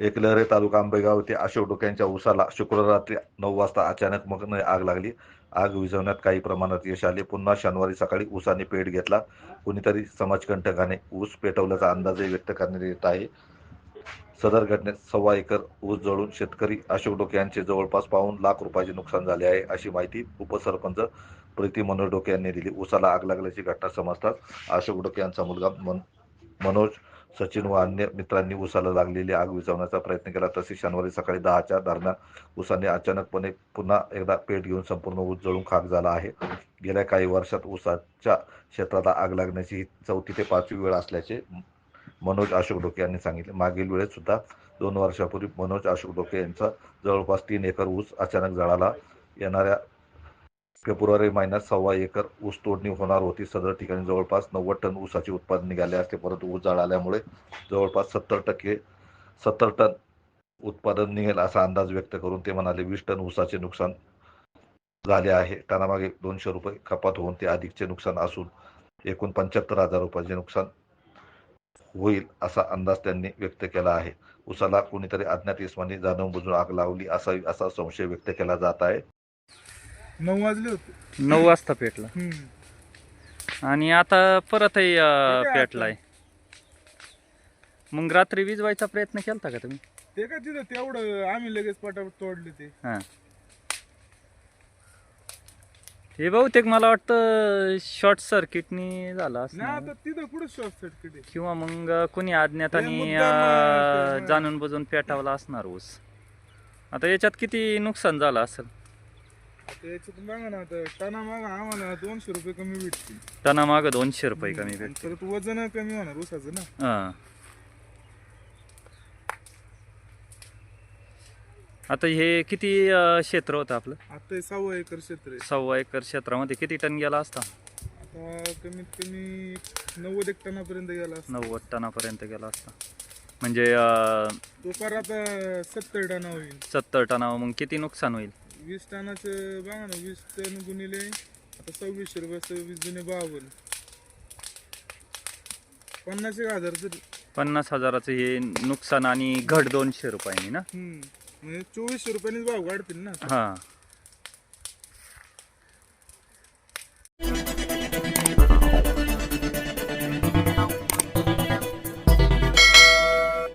एकलहरे तालुका आंबेगाव येथे अशोक डोक्यांच्या उसाला शुक्रवार रात्री नऊ वाजता अचानक मग आग लागली. आग विझवण्यात काही प्रमाणात यश आले. पुन्हा शनिवारी सकाळी ऊसाने पेट घेतला. कुणीतरी समाजकंटकाने ऊस पेटवल्याचा अंदाजही व्यक्त करण्यात येत आहे. सदर घटनेत सव्वा एकर ऊस जळून शेतकरी अशोक डोके यांचे जवळपास पाऊन लाख रुपयाचे नुकसान झाले आहे अशी माहिती उपसरपंच प्रीती मनोहर डोके यांनी दिली. ऊसाला आग लागल्याची घटना समजताच अशोक डोके यांचा मुलगा मन मनोज सचिन व अन्य मित्रांनी उसाला लागलेली आग विझवण्याचा प्रयत्न केला. तसेच शनिवारी सकाळी दहाच्या दरम्यान उसाने अचानकपणे पुन्हा एकदा पेट घेऊन संपूर्ण ऊस जळून खाक झाला आहे. गेल्या काही वर्षात उसाच्या क्षेत्राला आग लागण्याची ही चौथी ते पाचवी वेळ असल्याचे मनोज अशोक डोके यांनी सांगितले. मागील वेळेस सुद्धा दोन वर्षापूर्वी मनोज अशोक डोके यांचा जवळपास तीन एकर ऊस अचानक झाडाला येणाऱ्या फेब्रुवारी महिन्यात सव्वा एकर ऊस तोडणी होणार होती. सदर ठिकाणी जवळपास नव्वद टन ऊसाचे उत्पादन निघाले असते. परंतु ऊस आल्यामुळे जवळपास सत्तर टक्के सत्तर टन उत्पादन निघेल असा अंदाज व्यक्त करून ते म्हणाले वीस टन ऊसाचे नुकसान झाले आहे. टनामागे दोनशे रुपये कपात होऊन ते अधिकचे नुकसान असून एकूण पंच्याहत्तर हजार रुपयाचे नुकसान होईल असा अंदाज त्यांनी व्यक्त केला आहे. उसाला कोणीतरी अज्ञात इसमाने जाणून बुजून आग लावली असावी असा संशय व्यक्त केला जात आहे. नऊ वाजले होते. नऊ वाजता पेटला. हम्म. आणि आता परतही अं, पेटलाय. मग रात्री विजवायचा प्रयत्न केलता का तुम्ही? ते काय तिथं तेवढं आम्ही लगेच पटापट तोडले ते. हा. हे बहुतेक मला वाटतं शॉर्ट सर्किटनी झाला नाही असणार आता तिथं कुठं शॉर्ट सर्किट आहे? किंवा मग कोणी अज्ञात आणि मुद्दाम, अं, अं, जाणून बुजून पेटावला असणार ऊस. आता याच्यात किती नुकसान झालं असेल? आता याच्यात बघा ना आता टना माग आम्हाला दोनशे रुपये कमी भेटतील. टना माग दोनशे रुपये कमी परत वजन कमी होणार ऊसाचं ना. हा. आता हे किती अं, क्षेत्र होतं आपलं? आता हे सव्वा एकर क्षेत्र आहे. सव्वा एकर क्षेत्रामध्ये किती टन गेला असता? आता कमीत कमी नव्वद एक टनापर्यंत गेला असता. नव्वद टनापर्यंत गेला असता. म्हणजे अं, तो फार आता सत्तर टना होईल. सत्तर टनावर मग किती नुकसान होईल? वीस टनाचं बघा ना वीस टन गुणिले आता सव्वीसशे रुपये सव्वीस जुने बावन्न. पन्नास एक हजार तरी पन्नास हजाराचं हे नुकसान आणि घट दोनशे रुपयांनी ना? हम्म. म्हणजे चोवीसशे रुपयानेच भाव वाढतील ना? हां.